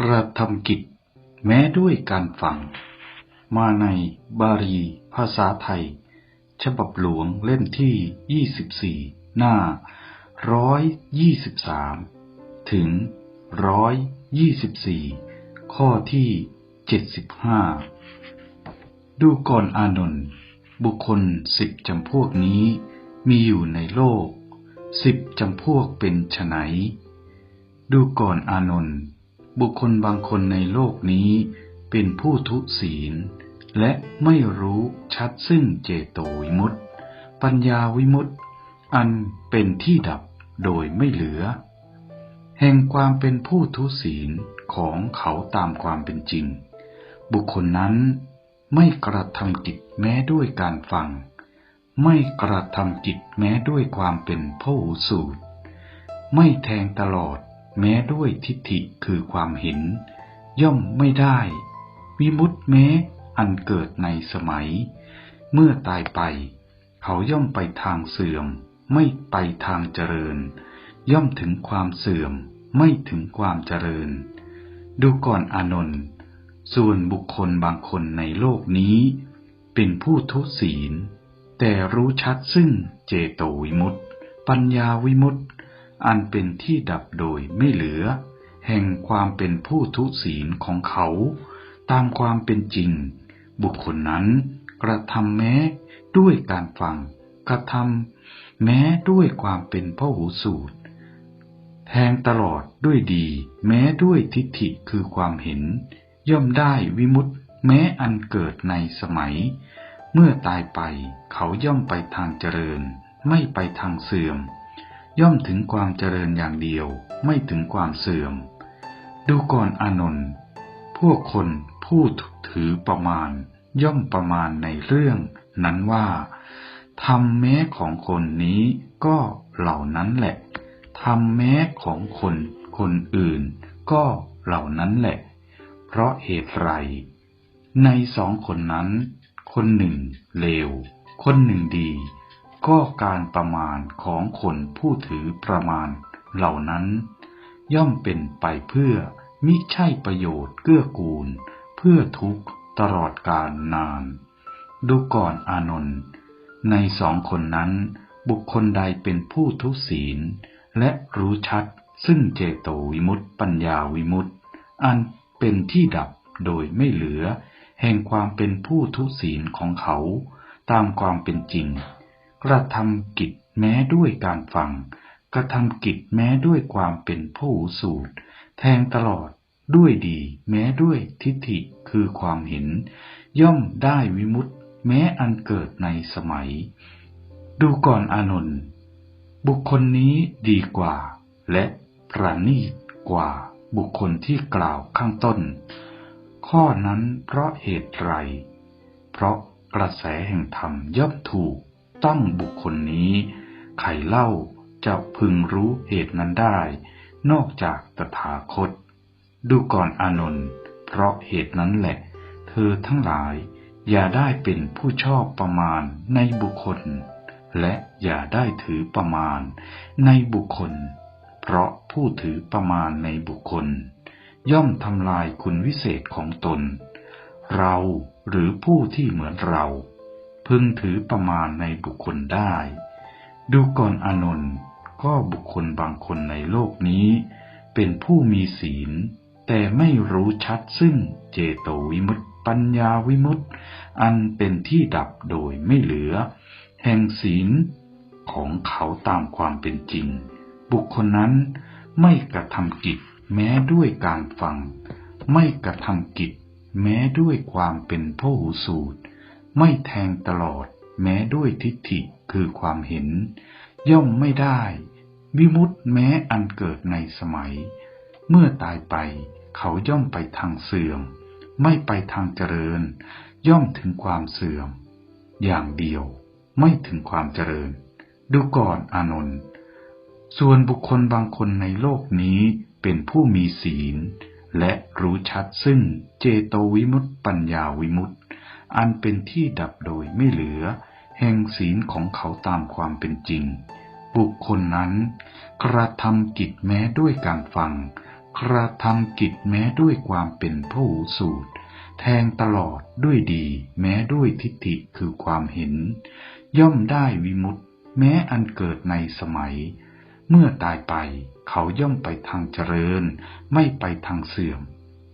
กระทำกิจ แม้ด้วยการฟัง มาในบาลีภาษาไทย ฉบับหลวงเล่มที่ 24 หน้า 123 ถึง 124 ข้อที่ 75 ดูก่อนอานนท์บุคคลสิบจำพวกนี้มีอยู่ในโลกสิบจำพวกเป็นไฉนดูก่อนอานนท์ บุคคลบางคนในโลกนี้เป็นผู้ทุศีล และไม่รู้ชัดซึ่งเจโตวิมุตติ ปัญญาวิมุตติ อันเป็นที่ดับโดยไม่เหลือ แห่งความเป็นผู้ทุศีลของเขาตามความเป็นจริง บุคคลนั้นไม่กระทำกิจแม้ด้วยการฟัง ไม่กระทำกิจแม้ด้วยความเป็นพหูสูตร ไม่แทงตลอด แม้ด้วยทิฏฐิคือความเห็น ย่อมไม่ได้ วิมุตติแม้อันเกิดในสมัย เมื่อตายไป เขาย่อมไปทางเสื่อม ไม่ไปทางเจริญ ย่อมถึงความเสื่อม ไม่ถึงความเจริญ ดูก่อนอานนท์ส่วนบุคคลบางคนในโลกนี้ เป็นผู้ทุศีล แต่รู้ชัดซึ่งเจโตวิมุตติปัญญาวิมุตติ อันเป็นที่ดับโดยไม่เหลือ แห่งความเป็นผู้ทุศีลของเขา ตามความเป็นจริง บุคคลนั้นกระทำแม้ด้วยการฟัง กระทำแม้ด้วยความเป็นพหูสูตรแทงตลอดด้วยดี แม้ด้วยทิฏฐิคือความเห็น ย่อมได้วิมุตต์แม้อันเกิดในสมัย เมื่อตายไปเขาย่อมไปทางเจริญ ไม่ไปทางเสื่อม ย่อมถึงความเจริญอย่างเดียวไม่ถึงความเสื่อม ดูก่อนอานนท์พวกคนพูดถือประมาณ ย่อมประมาณในเรื่องนั้นว่าทำแม้ของคนนี้ก็เหล่านั้นแหละทำแม้ของคนคนอื่น ก็เหล่านั้นแหละ เพราะเหตุไร ในสองคนนั้น คนหนึ่งเลว คนหนึ่งดี ก็การประมาณของคนผู้ถือประมาณเหล่านั้น ย่อมเป็นไปเพื่อมิใช่ประโยชน์เกื้อกูล เพื่อทุกตลอดกาลนาน ดูก่อนอานนท์ในสองคนนั้น บุคคลใดเป็นผู้ทุศีล และรู้ชัดซึ่งเจโตวิมุตติปัญญาวิมุตติอันเป็นที่ดับโดยไม่เหลือ แห่งความเป็นผู้ทุศีลของเขา ตามความเป็นจริง กระทำกิจแม้ด้วยการฟัง กระทำกิจแม้ด้วยความเป็นผู้สูตร แทงตลอดด้วยดี แม้ด้วยทิฏฐิคือความเห็น ย่อมได้วิมุตต์แม้อันเกิดในสมัย ดูก่อนอานนท์บุคคลนี้ดีกว่า และประณีตกว่าบุคคลที่กล่าวข้างต้น ข้อนั้นเพราะเหตุไร เพราะกระแสแห่งธรรมย่อมถูก ต้องบุคคลนี้ ใครเล่าจะพึงรู้เหตุนั้นได้ นอกจากตถาคต ดูก่อนอานนท์เพราะเหตุนั้นแหละ เธอทั้งหลายอย่าได้เป็นผู้ชอบประมาณในบุคคล และอย่าได้ถือประมาณในบุคคล เพราะผู้ถือประมาณในบุคคล ย่อมทำลายคุณวิเศษของตน เราหรือผู้ที่เหมือนเรา พึงถือประมาณในบุคคลได้ ดูก่อนอานนท์ก็บุคคลบางคนในโลกนี้ เป็นผู้มีศีล แต่ไม่รู้ชัดซึ่งเจโตวิมุตติปัญญาวิมุตติ อันเป็นที่ดับโดยไม่เหลือ แห่งศีลของเขาตามความเป็นจริง บุคคลนั้นไม่กระทำกิจแม้ด้วยการฟัง ไม่กระทำกิจแม้ด้วยความเป็นผู้หูสูตร ไม่แทงตลอด แม้ด้วยทิฏฐิคือความเห็น ย่อมไม่ได้ วิมุตต์แม้อันเกิดในสมัย เมื่อตายไปเขาย่อมไปทางเสื่อม ไม่ไปทางเจริญ ย่อมถึงความเสื่อม อย่างเดียวไม่ถึงความเจริญ ดูก่อนอานนท์ส่วนบุคคลบางคนในโลกนี้เป็นผู้มีศีล และรู้ชัดซึ่งเจโตวิมุตติปัญญาวิมุตติ อันเป็นที่ดับโดยไม่เหลือ แห่งศีลของเขาตามความเป็นจริง บุคคลนั้น กระทำกิจแม้ด้วยการฟัง กระทำกิจแม้ด้วยความเป็นพหูสูตร แทงตลอดด้วยดี แม้ด้วยทิฏฐิคือความเห็น ย่อมได้วิมุตติแม้อันเกิดในสมัย เมื่อตายไปเขาย่อมไปทางเจริญ ไม่ไปทางเสื่อม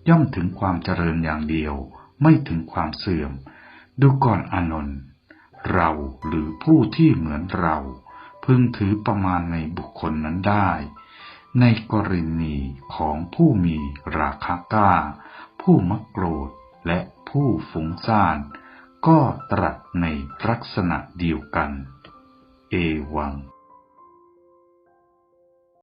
ย่อมถึงความเจริญอย่างเดียว ไม่ถึงความเสื่อม ดูก่อนอานนท์เราหรือผู้ที่เหมือนเรา พึงถือประมาณในบุคคลนั้นได้ ในกรณีของผู้มีราคะกล้า ผู้มักโกรธและผู้ฟุ้งซ่าน ก็ตรัสในลักษณะเดียวกัน เอวัง